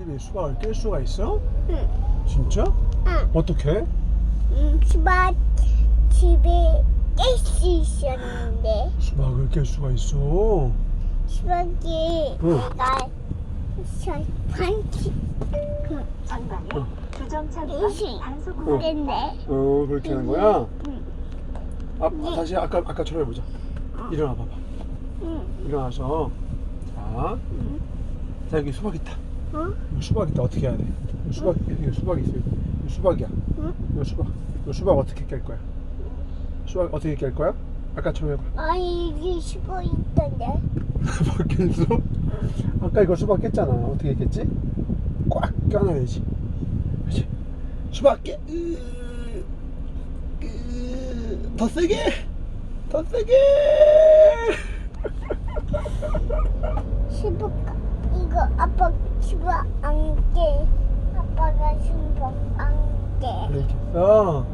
애기들이 수박을 깰 수가 있어? 응. 진짜? 응. 어떻게? 응. 수박 집에 깰 수 있었는데 수박을 깰 수가 있어. 수박이 응. 내가 저 반지 전방에 응. 주정차 의식. 위반 단속 응. 구간 근데 어 그렇게 하는 거야? 응. 아 다시 아까 아까처럼 해보자. 일어나 봐봐. 응. 일어나서 자, 응. 자 여기 수박 있다. 어? 여기 수박 있다. 어떻게 해야 돼? 수박 여기 수박이 있어. 여기 수박이야. 응? 이거 수박. 이거 수박 어떻게 깰 거야? 수박 어떻게 깰 거야? 아까처럼 해봐. 아니 이게 수박 있던데 수박 깼어? 아까 이거 수박 깼잖아. 어떻게 깼지? 꽉 껴놔야지. 그렇지. 수박 깨. 으, 으, 더 세게. 더 세게. 수박 이거 아빠 수박 안깨 아빠가 수박 안깨 이렇게. 어.